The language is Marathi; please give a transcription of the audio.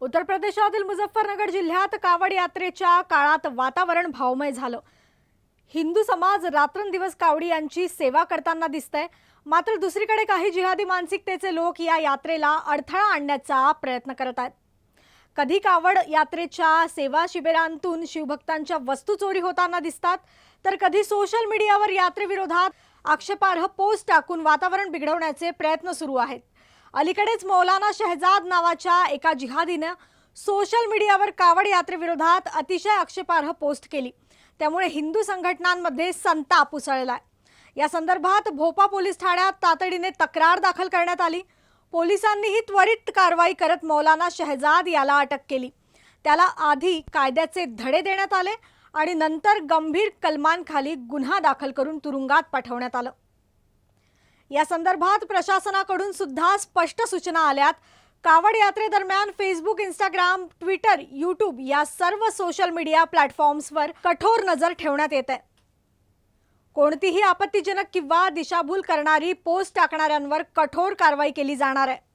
उत्तर प्रदेशातील मुझफ्फरनगर जिल्ह्यात कावड यात्रेच्या काळात वातावरण भावमय झालं. हिंदू समाज रात्रंदिवस कावडी यांची सेवा करताना दिसतंय. मात्र दुसरीकडे काही जिहादी मानसिकतेचे लोक या यात्रेला अडथळा आणण्याचा प्रयत्न करत आहेत. कधी कावड यात्रेच्या सेवा शिबिरांतून शिवभक्तांच्या वस्तू चोरी होताना दिसतात तर कधी सोशल मीडियावर यात्रेविरोधात आक्षेपार्ह पोस्ट टाकून वातावरण बिघडवण्याचे प्रयत्न सुरू आहेत. अलीकडेच मौलाना शहजाद नावाच्या एका जिहादीनं सोशल मीडियावर कावड यात्रेविरोधात अतिशय आक्षेपार्ह पोस्ट केली. त्यामुळे हिंदू संघटनांमध्ये संताप उसळला या संदर्भात भोपा पोलीस ठाण्यात तातडीने तक्रार दाखल करण्यात आली. पोलिसांनीही त्वरित कारवाई करत मौलाना शहजाद याला अटक केली. त्याला आधी कायद्याचे धडे देण्यात आले आणि नंतर गंभीर कलमांखाली गुन्हा दाखल करून तुरुंगात पाठवण्यात आलं. या संदर्भात प्रशासनाकडून सुद्धा स्पष्ट सूचना आल्यात. कावड यात्रेदरम्यान फेसबुक इंस्टाग्राम ट्विटर यूट्यूब या सर्व सोशल मीडिया प्लॅटफॉर्म्सवर कठोर नजर ठेवण्यात येत आहे. कोणतीही आपत्तीजनक किंवा दिशाभूल करणारी पोस्ट टाकणाऱ्यांवर कठोर कारवाई केली जाणार आहे.